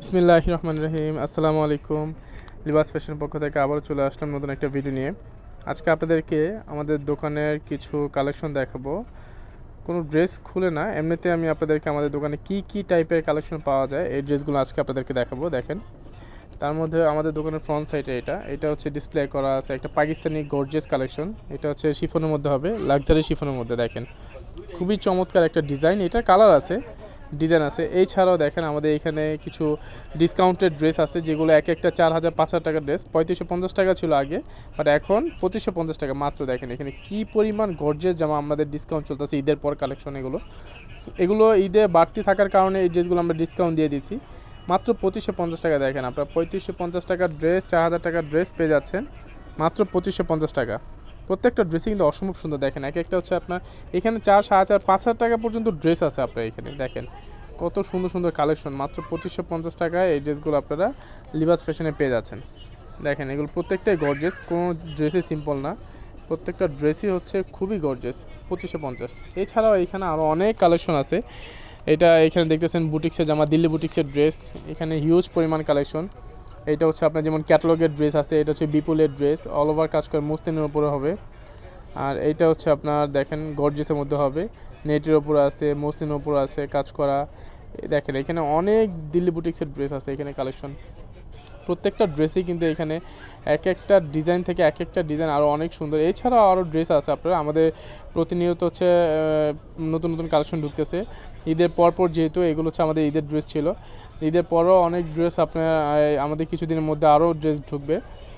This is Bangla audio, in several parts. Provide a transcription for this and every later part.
বিসমিল্লাহ রহমান রহিম। আসসালামু আলাইকুম। লিবাস ফ্যাশন পক্ষ থেকে আবারও চলে আসলাম নতুন একটা ভিডিও নিয়ে। আজকে আপনাদেরকে আমাদের দোকানের কিছু কালেকশন দেখাবো। কোনো ড্রেস খুলে না, এমনিতে আমি আপনাদেরকে আমাদের দোকানে কি কি টাইপের কালেকশন পাওয়া যায়, এই ড্রেসগুলো আজকে আপনাদেরকে দেখাবো, দেখেন। তার মধ্যে আমাদের দোকানের ফ্রন্ট সাইডে এটা এটা হচ্ছে ডিসপ্লে করা আছে একটা পাকিস্তানি গর্জিয়াস কালেকশন এটা হচ্ছে শিফনের মধ্যে হবে লাক্সারি শিফনের মধ্যে, দেখেন। খুবই চমৎকার একটা ডিজাইন এটা কালার আছে। ডিজাইন আছে। এছাড়াও দেখেন আমাদের এখানে কিছু ডিসকাউন্টেড ড্রেস আছে, যেগুলো এক একটা চার হাজার, পাঁচ হাজার টাকার ড্রেস পঁয়ত্রিশশো পঞ্চাশ টাকা ছিল আগে বাট এখন পঁচিশশো পঞ্চাশ টাকা মাত্র। দেখেন এখানে কি পরিমাণ গর্জেস জামা আমাদের ডিসকাউন্ট চলতেছে ঈদের পর কালেকশন এগুলো। এগুলো ঈদে বাড়তি থাকার কারণে এই ড্রেসগুলো আমরা ডিসকাউন্ট দিয়ে দিছি মাত্র পঁচিশশো পঞ্চাশ টাকা দেখেন আপনার। পঁয়ত্রিশশো পঞ্চাশ টাকার ড্রেস চার হাজার টাকার ড্রেস পেয়ে যাচ্ছেন। মাত্র পঁচিশশো পঞ্চাশ টাকা। প্রত্যেকটা ড্রেসই কিন্তু অসম্ভব সুন্দর দেখেন। এক একটা হচ্ছে আপনার, এখানে চার, সাড়ে চার, পাঁচ হাজার টাকা পর্যন্ত ড্রেস আছে আপনার এখানে, দেখেন। কত সুন্দর সুন্দর কালেকশন মাত্র পঁচিশশো পঞ্চাশ টাকায় এই ড্রেসগুলো আপনারা লিবাস ফ্যাশনে পেয়ে যাচ্ছেন। দেখেন, এগুলো প্রত্যেকটাই গর্জেস কোনো ড্রেসই সিম্পল না। প্রত্যেকটা ড্রেসই হচ্ছে খুবই গর্জেস পঁচিশশো পঞ্চাশ। এছাড়াও এখানে আরও অনেক কালেকশন আছে। এটা এখানে দেখতেছেন বুটিক্সের জামা, দিল্লি বুটিক্সের ড্রেস এখানে হিউজ পরিমাণ কালেকশন এটা হচ্ছে আপনার যেমন ক্যাটালগের ড্রেস আছে, এটা হচ্ছে বিপুলের ড্রেস অল ওভার কাজ করে মুস্তিনের উপরে হবে। আর এইটা হচ্ছে আপনার দেখেন গর্জেসের মধ্যে হবে। নেটের ওপর আছে মসলিনের ওপর আছে কাজ করা। দেখেন, এখানে অনেক দিল্লি বুটিক্সের ড্রেস আছে এখানে কালেকশন প্রত্যেকটা ড্রেসই কিন্তু এখানে এক একটা ডিজাইন থেকে এক একটা ডিজাইন আরও অনেক সুন্দর। এছাড়াও আরও ড্রেস আছে আপনারা, আমাদের প্রতিনিয়ত হচ্ছে নতুন নতুন কালেকশন ঢুকতেছে। ঈদের পর পর যেহেতু এগুলো হচ্ছে আমাদের ঈদের ড্রেস ছিল। ঈদের পরও অনেক ড্রেস আপনার আমাদের কিছুদিনের মধ্যে আরও ড্রেস ঢুকবে।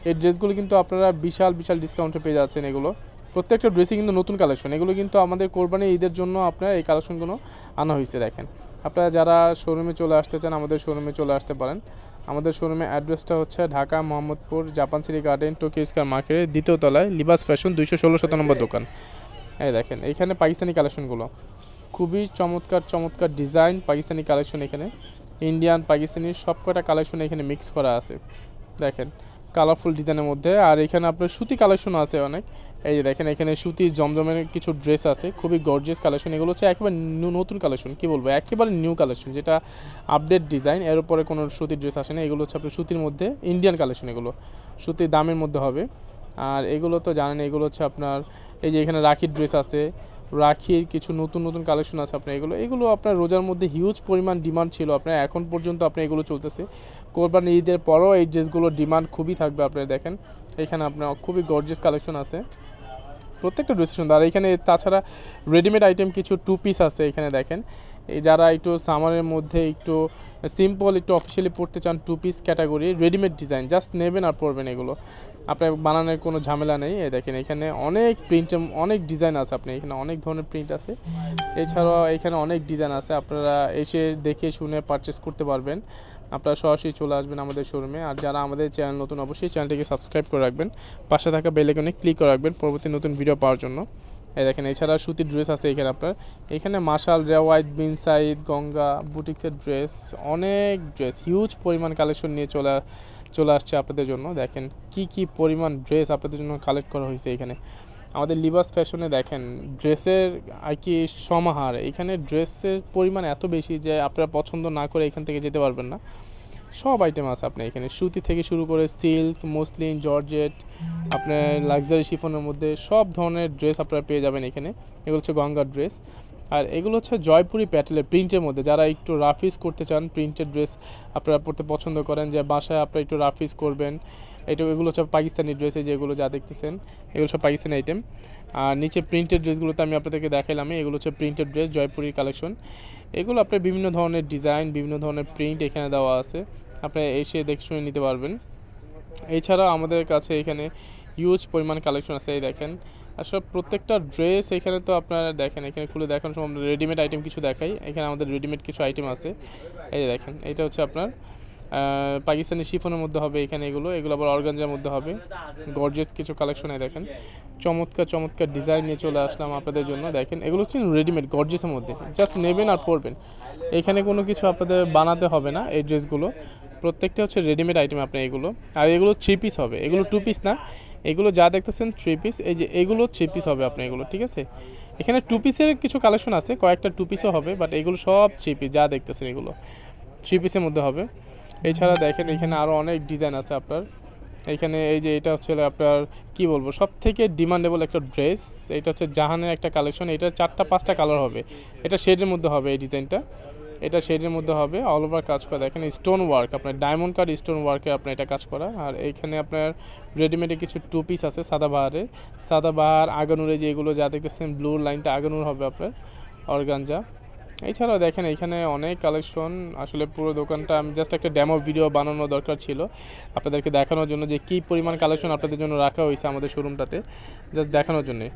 এই ড্রেসগুলো কিন্তু আপনারা বিশাল বিশাল ডিসকাউন্টে পেয়ে যাচ্ছেন এগুলো। প্রত্যেকটা ড্রেসই কিন্তু নতুন কালেকশন এগুলো কিন্তু আমাদের কোরবানি ঈদের জন্য আপনার এই কালেকশনগুলো আনা হয়েছে দেখেন। আপনারা যারা শোরুমে চলে আসতে চান আমাদের শোরুমে চলে আসতে পারেন। আমাদের শোরুমের অ্যাড্রেসটা হচ্ছে Dhaka Mohammadpur Japan city garden Tokyo square মার্কেটের দ্বিতীয় তলায় লিবাস ফ্যাশন দুইশো ষোলো শত নম্বর দোকান। এই দেখেন এইখানে পাকিস্তানি কালেকশনগুলো খুবই চমৎকার চমৎকার ডিজাইন পাকিস্তানি কালেকশন এখানে। ইন্ডিয়ান পাকিস্তানি সব কটা কালেকশন এখানে মিক্স করা আছে। দেখেন কালারফুল ডিজাইনের মধ্যে। আর এখানে আপনার সুতি কালেকশন আছে অনেক। এই যে দেখেন, এখানে সুতি জমজমের কিছু ড্রেস আছে। খুবই গর্জিয়াস কালেকশন এগুলো হচ্ছে একেবারে নতুন কালেকশন কি বলব? একেবারে নিউ কালেকশন যেটা আপডেট ডিজাইন এর উপরে কোনো সুতির ড্রেস আসে না। এগুলো হচ্ছে আপনার সুতির মধ্যে ইন্ডিয়ান কালেকশন এগুলো। সুতির দামের মধ্যে হবে। আর এগুলো তো জানেন, এগুলো হচ্ছে আপনার, এই যে এখানে রাখির ড্রেস আছে। রাখির কিছু নতুন নতুন কালেকশন আছে আপনার এগুলো। এগুলো আপনার রোজার মধ্যে হিউজ পরিমাণ ডিমান্ড ছিল। আপনার এখন পর্যন্ত আপনার এগুলো চলতেছে। কোরবানি ঈদের পরও এই ড্রেসগুলোর ডিমান্ড খুবই থাকবে আপনারা দেখেন। এখানে আপনার খুবই গর্জিয়াস কালেকশন আছে। প্রত্যেকটা ড্রেস সুন্দর। আর এখানে তাছাড়া রেডিমেড আইটেম কিছু টু পিস আছে এখানে দেখেন। যারা একটু সামারের মধ্যে একটু সিম্পল একটু অফিসিয়ালি পড়তে চান two piece category readymade design just নেবেন আর পরবেন এগুলো। আপনার বানানোর কোনো ঝামেলা নেই। এই দেখেন, এখানে অনেক প্রিন্ট অনেক ডিজাইন আছে আপনি এখানে অনেক ধরনের প্রিন্ট আছে। এছাড়াও এখানে অনেক ডিজাইন আছে, আপনারা এসে দেখে শুনে পারচেস করতে পারবেন। আপনারা সরাসরি চলে আসবেন আমাদের শোরুমে আর যারা আমাদের চ্যানেল নতুন, অবশ্যই চ্যানেলটিকে সাবস্ক্রাইব করে রাখবেন। পাশে থাকা বেলেকনে ক্লিক করে রাখবেন পরবর্তী নতুন ভিডিও পাওয়ার জন্য। এই দেখেন এছাড়া সুতির ড্রেস আছে এখানে আপনার। এখানে মার্শাল রেওয়াইট বিন সাইদ গঙ্গা বুটিক্সের ড্রেস অনেক ড্রেস হিউজ পরিমাণ কালেকশন নিয়ে চলে চলে আসছে আপনাদের জন্য। দেখেন, কি কি পরিমাণ ড্রেস আপনাদের জন্য কালেক্ট করা হয়েছে এখানে। আমাদের লিবাস ফ্যাশনে দেখেন ড্রেসের আর কি সমাহার। এখানে ড্রেসের পরিমাণ এত বেশি যে আপনারা পছন্দ না করে এখান থেকে যেতে পারবেন না। সব আইটেম আছে আপনার এখানে। সুতি থেকে শুরু করে সিল্ক মসলিন জর্জেট আপনার লাক্সারি শিফনের মধ্যে সব ধরনের ড্রেস আপনারা পেয়ে যাবেন এখানে। এগুলো হচ্ছে গঙ্গার ড্রেস আর এগুলো হচ্ছে জয়পুরি প্যাটেলের প্রিন্টের মধ্যে। যারা একটু রাফিস করতে চান প্রিন্টেড ড্রেস আপনারা পরতে পছন্দ করেন যে বাসায় আপনারা একটু রাফিস করবেন। এটা এগুলো হচ্ছে পাকিস্তানি ড্রেস এই যেগুলো যা দেখতেছেন, এগুলো সব পাকিস্তানি আইটেম আর নিচে প্রিন্টেড ড্রেসগুলোতে আমি আপনাদেরকে দেখাইলাম এগুলো হচ্ছে প্রিন্টেড ড্রেস জয়পুরি কালেকশন এগুলো আপনার বিভিন্ন ধরনের ডিজাইন বিভিন্ন ধরনের প্রিন্ট এখানে দেওয়া আছে। আপনি এসে দেখে শুনে নিতে পারবেন। এছাড়া আমাদের কাছে এখানে হিউজ পরিমাণ কালেকশন আছে, এই দেখেন। আসলে প্রত্যেকটা ড্রেস এখানে তো আপনারা দেখেন, এখানে খুলে দেখানোর সময় আমরা রেডিমেড আইটেম কিছু দেখাই। এখানে আমাদের রেডিমেড কিছু আইটেম আছে। এই দেখেন, এটা হচ্ছে আপনার পাকিস্তানি শিফনের মধ্যে হবে এখানে এগুলো এগুলো আবার অর্গানজার মধ্যে হবে। গর্জিয়াস কিছু কালেকশনে দেখেন। চমৎকার চমৎকার ডিজাইন নিয়ে চলে আসলাম আপনাদের জন্য। দেখেন, এগুলো হচ্ছে রেডিমেড গর্জিয়াসের মধ্যে। জাস্ট নেবেন আর পরবেন। এখানে কোনো কিছু আপনাদের বানাতে হবে না এই ড্রেসগুলো প্রত্যেকটা হচ্ছে রেডিমেড আইটেম আপনার এগুলো। আর এগুলো থ্রি পিস হবে। এগুলো টু পিস না। এগুলো যা দেখতেছেন থ্রি পিস এই যে এগুলো থ্রি পিস হবে আপনার এগুলো, ঠিক আছে? এখানে টু পিসের কিছু কালেকশন আছে। কয়েকটা টু পিসও হবে বাট এগুলো সব থ্রি পিস যা দেখতেছেন এগুলো। থ্রি পিসের মধ্যে হবে। এছাড়া দেখেন এখানে আরও অনেক ডিজাইন আছে আপনার। এখানে এই যে এটা হচ্ছে আপনার, কি বলব সব থেকে ডিমান্ডেবল একটা ড্রেস এটা হচ্ছে জাহানের একটা কালেকশন এটা চারটা পাঁচটা কালার হবে। এটা শেডের মধ্যে হবে এই ডিজাইনটা এটা শেডের মধ্যে হবে অল ওভার কাজ করা। দেখেন স্টোন ওয়ার্ক আপনার ডায়মন্ড কার্ড স্টোন ওয়ার্কে আপনার এটা কাজ করা। আর এইখানে আপনার রেডিমেডে কিছু টু পিস আছে সাদাবাহারে সাদাবাহার আগানুরে যেগুলো যা দেখতেছেন ব্লু লাইনটা আগানুর হবে আপনার, অর্গানজা। এছাড়াও দেখেন, এখানে অনেক কালেকশন আসলে পুরো দোকানটা, আমি জাস্ট একটা ড্যামো ভিডিও বানানো দরকার ছিল। আপনাদেরকে দেখানোর জন্য যে কী পরিমাণ কালেকশন আপনাদের জন্য রাখা হয়েছে আমাদের শোরুমটাতে জাস্ট দেখানোর জন্যে।